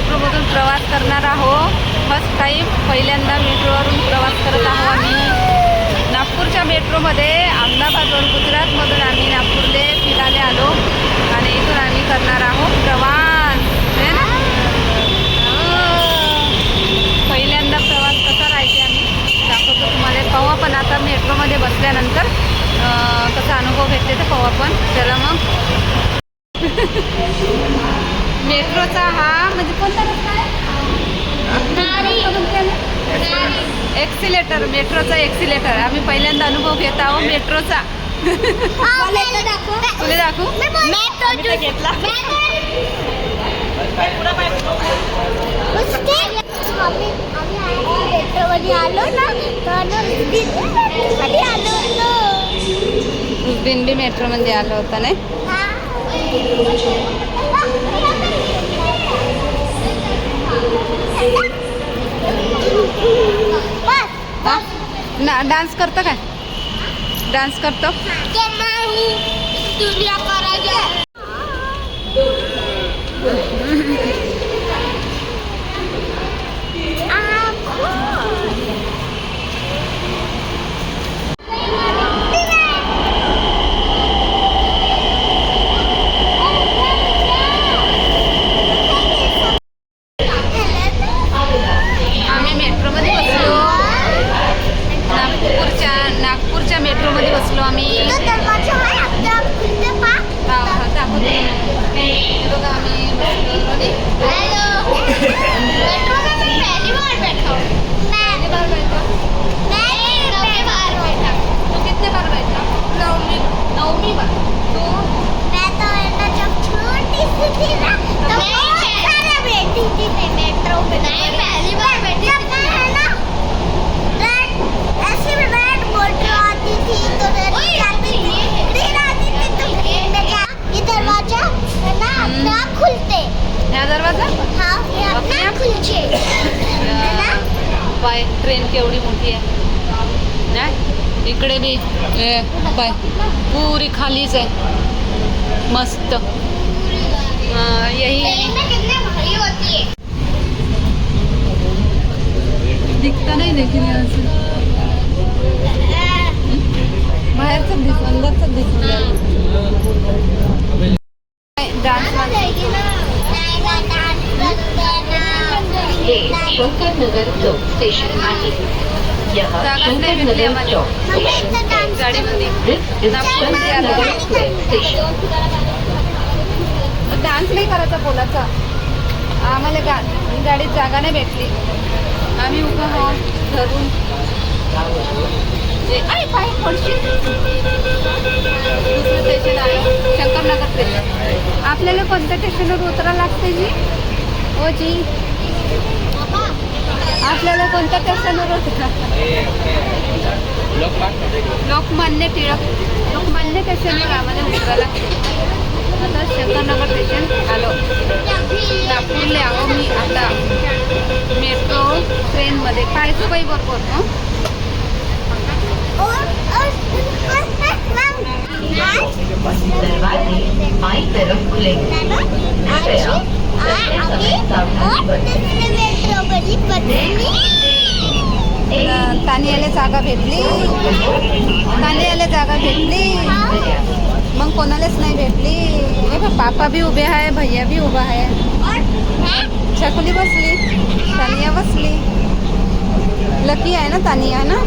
मेट्रोमधून प्रवास करणार आहोत. फर्स्ट टाईम पहिल्यांदा मेट्रोवरून प्रवास करत आहोत आम्ही. नागपूरच्या मेट्रोमध्ये अहमदाबादवरून गुजरातमधून आम्ही नागपूरले फिरायला आलो. आणि इथून आम्ही करणार आहोत प्रवास. है ना? हो. पहिल्यांदा प्रवास कसा राहायचे आम्ही दाखवतो तुम्हाला. पवा पण आता मेट्रोमध्ये बसल्यानंतर कसा अनुभव भेटते तर पवा पण. चला मग. मेट्रोचा हा एक्सिलेटर मेट्रोचा एक्सिलेटर आम्ही पहिल्यांदा अनुभव घेत आहोत मेट्रोचा तुला दाखवू? घेतला. आलो ना दिन बी मेट्रो म्हणजे आलं होतं. नाही ना डान्स करतं काय? डान्स करतो तुला करायचं आम्ही मेट्रोमध्ये बसलो नागपूरच्या नागपूरच्या मेट्रोमध्ये बसलो आम्ही हा, हा, दाखवते. हे बघा आम्ही पाय ट्रेन केवढी मोठी आहे. नाही इकडे बी पाय पुरी खालीच आहे. मस्त. हा, यही. ट्रेन में कितने भारी होती है दिखता नाही देखील असं हे शंकरनगर चौक स्टेशन आहे. यह शंकरनगर आम्हाला. चौक station. Shankarnagar square station dance नाही करायचा बोलाचा आम्हाला गा गाडीत जागा नाही भेटली. आम्ही उभं आहोत धरून. जे- आई, पाय पडशील. दुसरं स्टेशन आहे. शंकरनगर स्टेशन आपल्याला कोणत्या स्टेशनवर उतरा लागते जी? हो जी. कोणत्या स्टेशनवर उतरा लोकमान्य. टिळक. लोकमान्य स्टेशनवर आम्हाला उतरा लागते आता शंकरनगर स्टेशन आलो नागपूरला आहो मी आता. मेट्रो ट्रेनमध्ये काय बाई बरोबर हं? दरवाजे बाई तरफ कृपया तानियाला जागा भेटली? तानियाला जागा भेटली? मग कोणालाच नाही भेटली? हे बघ, पापा बी उभे आहे भैया बी उभा आहे. छकुली बसली तानिया बसली. लकी आहे ना तानिया ना?